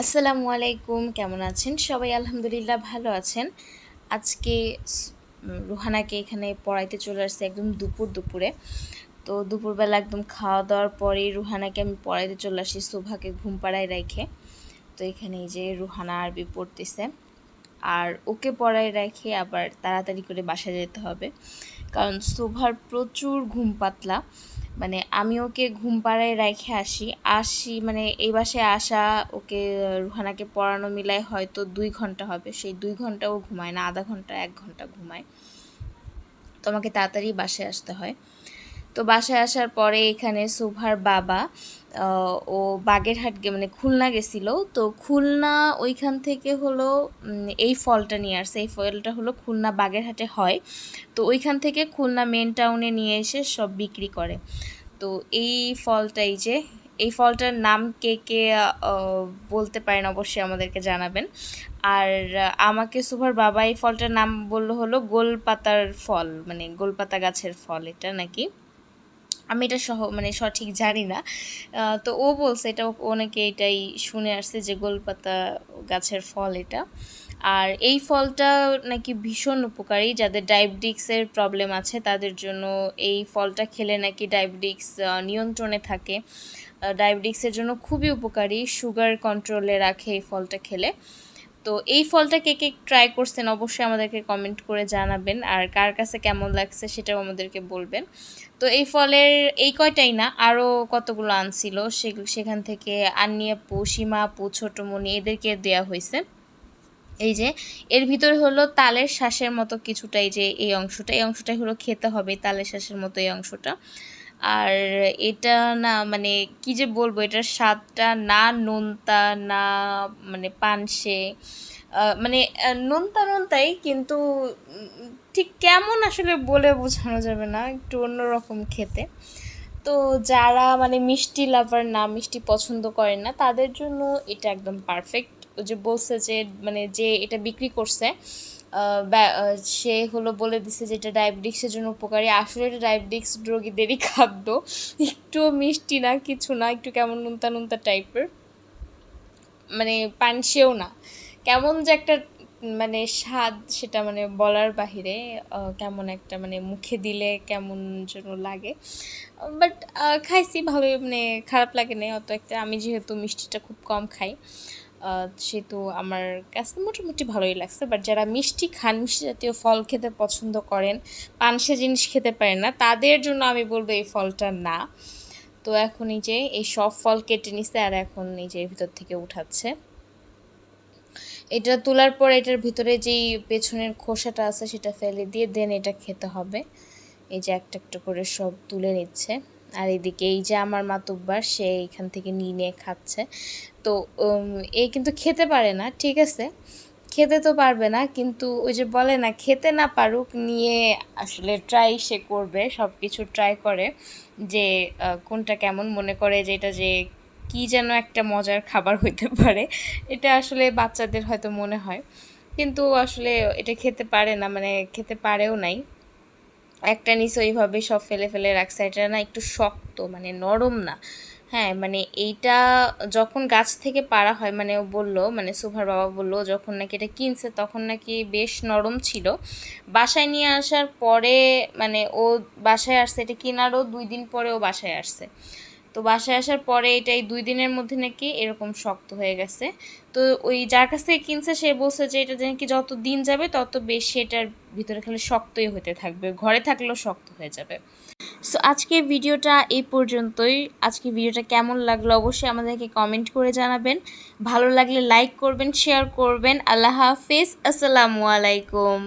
আসসালামু আলাইকুম, কেমন আছেন? সবাই আলহামদুলিল্লাহ ভালো আছেন। আজকে রুহানাকে এখানে পড়াইতে চলে আসছে একদম দুপুর দুপুরে। তো দুপুরবেলা একদম খাওয়া দাওয়ার পরেই রুহানাকে আমি পড়াইতে চলে আসি শোভাকে ঘুম পাড়ায় রেখে। তো এখানে এই যে রুহানা আরবি পড়তেছে। আর ওকে পড়ায় রেখে আবার তাড়াতাড়ি করে বাসায় যেতে হবে। কারণ শোভার প্রচুর ঘুম পাতলা। মানে আমি ওকে ঘুম পাড়ায় রেখে আসি। আসি মানে এই বাসায় আসা, ওকে, রুহানাকে পড়ানো মিলায় হয়তো দুই ঘণ্টা হবে। সেই দুই ঘন্টাও ঘুমায় না, আধা ঘণ্টা, এক ঘণ্টা ঘুমায়। তোমাকে তাড়াতাড়ি বাসায় আসতে হয়। তো বাসায় আসার পরে এখানে সুভার বাবা ও বাগেরহাট মানে খুলনা গেছিল। তো খুলনা ওইখান থেকে হলো এই ফলটা নিয়ে আসছে। এই ফলটা হলো খুলনা বাগেরহাটে হয়। তো ওইখান থেকে খুলনা মেন টাউনে নিয়ে এসে সব বিক্রি করে। তো এই ফলটা এই যে, এই ফলটার নাম কে কে বলতে পারেন অবশ্যই আমাদেরকে জানাবেন। আর আমাকে সুভার বাবা এই ফলটার নাম বলল হলো গোলপাতার ফল মানে গোলপাতা গাছের ফল এটা নাকি? আমি এটা সহ মানে সঠিক জানি না তো ও বলছে এটা ও এটাই শুনে আসছে যে গোলপাতা গাছের ফল এটা। আর এই ফলটা নাকি ভীষণ উপকারী, যাদের ডায়াবেটিক্সের প্রবলেম আছে তাদের জন্য এই ফলটা খেলে নাকি ডায়াবেটিক্স নিয়ন্ত্রণে থাকে। ডায়াবেটিক্সের জন্য খুবই উপকারী, সুগার কন্ট্রোলে রাখে এই ফলটা খেলে। তো এই ফলটা কে কে ট্রাই করছেন অবশ্যই আমাদেরকে কমেন্ট করে জানাবেন। আর কার কাছে কেমন লাগছে সেটাও আমাদেরকে বলবেন। তো এই ফলের এই কয়টাই না আরও কতগুলো আনছিল? সেখান থেকে আন্নিয়া পু সীমা আপু, ছোটোমণি এদেরকে দেয়া হয়েছে। এই যে, এর ভিতরে হলো তালের শ্বাসের মতো কিছুটাই যে এই অংশটা। এই অংশটাই হলো খেতে হবে, তালের শ্বাসের মতো এই অংশটা। আর এটা না মানে কি যে বলব, এটার স্বাদটা না নোনতা, না মানে পানসে মানে নোনতা নোনতাই কিন্তু ঠিক কেমন আসলে বলে বোঝানো যাবে না, একটু অন্যরকম খেতে। তো যারা মানে মিষ্টি লাভার না, মিষ্টি পছন্দ করেন না, তাদের জন্য এটা একদম পারফেক্ট ও যে বলছে যে মানে যে এটা বিক্রি করছে সে হলো বলে দিছে যে এটা ডায়াবেটিক্সের জন্য উপকারী। আসলে এটা ডায়াবেটিক্স রোগীদেরই খাদ্য। একটু মিষ্টি না, কিছু না, একটু কেমন নুনতা নুনতা টাইপের মানে পানসেও না। কেমন যে একটা মানে স্বাদ সেটা মানে বলার বাহিরে কেমন একটা মানে মুখে দিলে কেমন যেন লাগে। বাট খাইছি, ভালোই মানে খারাপ লাগে না অত একটা আমি যেহেতু মিষ্টিটা খুব কম খাই। সেহেতু আমার কাছে মোটামুটি ভালোই লাগছে। বাট যারা মিষ্টি খান, মিষ্টি জাতীয় ফল খেতে পছন্দ করেন পানসে জিনিস খেতে পারেন না, তাদের জন্য আমি বলব এই ফলটা না। তো এখন এই যে, এই সব ফল কেটে নিছে আর এখন এই যে ভিতর থেকে উঠাচ্ছে। এটা তোলার পর এটার ভিতরে যেই পেছনের খোসাটা আছে সেটা ফেলে দিয়ে দেন এটা খেতে হবে। এই যে একটা একটা করে সব তুলে নিচ্ছে। আর এদিকে এই যে আমার মাতুব্বার সে এখান থেকে নিয়ে নিয়ে খাচ্ছে। তো উম, এ কিন্তু খেতে পারে না ঠিক আছে? খেতে তো পারবে না কিন্তু ওই যে বলে না খেতে না পারুক নিয়ে আসলে ট্রাই সে করবে সব কিছু ট্রাই করে যে কোনটা কেমন মনে করে যে এটা যে কি যেন একটা মজার খাবার হইতে পারে এটা আসলে বাচ্চাদের হয়তো মনে হয়। কিন্তু আসলে এটা খেতে পারে না মানে খেতে পারেও নাই। একটা নিচে ওইভাবে সব ফেলে ফেলে রাখছে, এটা না একটু শক্ত মানে নরম না। হ্যাঁ মানে এইটা যখন গাছ থেকে পাড়া হয় মানে ও বলল মানে সুভার বাবা বলল, যখন নাকি এটা কিনছে, তখন নাকি বেশ নরম ছিল। বাসায় নিয়ে আসার পরে মানে ও বাসায় আসছে, এটা কেনারও দুই দিন পরে ও বাসায় আসছে। তো বাসায় আসার পরে এটা এই দুই দিনের মধ্যে নাকি এরকম শক্ত হয়ে গেছে। তো ওই যার কাছ থেকে কিনছে, সে বলছে যে এটা নাকি যত দিন যাবে, তত বেশি এটার ভিতরে খালি শক্তই হতে থাকবে, ঘরে থাকলেও শক্ত হয়ে যাবে। সো আজকে ভিডিওটা এই পর্যন্তই। আজকে ভিডিওটা কেমন লাগল অবশ্যই আমাদেরকে কমেন্ট করে জানাবেন। ভালো লাগলে লাইক করবেন শেয়ার করবেন। আল্লাহ হাফিজ। আসসালামু আলাইকুম।